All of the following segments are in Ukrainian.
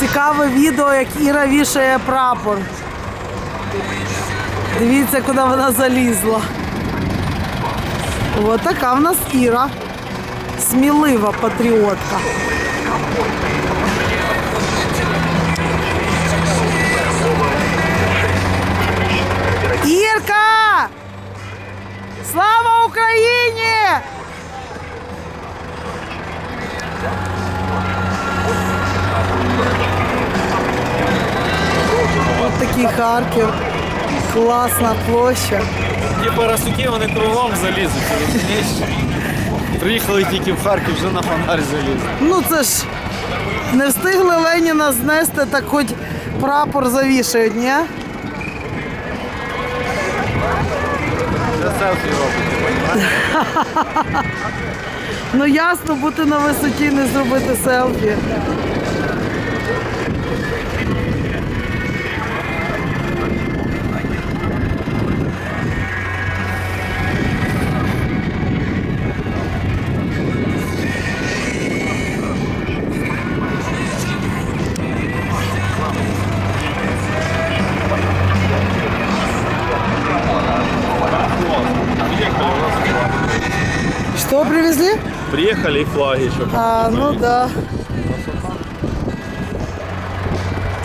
Цікаве відео, як Іра вішає прапор. Дивіться, куди вона залізла. Ось така в нас Іра. Смілива патріотка. Ірка! Слава Україні! Такий Харків. Класна площа. Ті парасуки вони кругом залізуть, розумієш? Приїхали тільки в Харків, вже на фонарь залізли. Ну це ж не встигли Леніна знести, так хоч прапор завішають, ні? Це селфі робить? Ну ясно, бути на висоті, не зробити селфі. Что привезли? Приїхали і флаги, щоб А, ну да.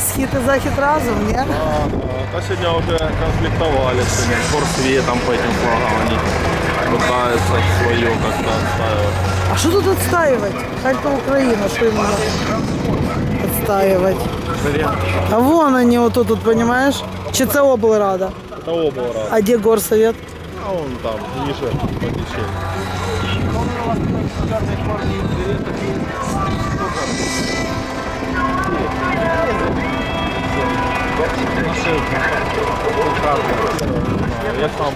Схід і захід разом, ні? А сегодня уже конфликтовали сегодня форсветом по этим флагам. Они пытаются свое как-то отстаивать. А що тут відстаювати? Харків Україна, що їм надо відстаювати? Вариант. А вон они вот тут, понимаешь? Чи це облрада? Того был раз. А де горсовет? А он там, ниже по течению. Я сам.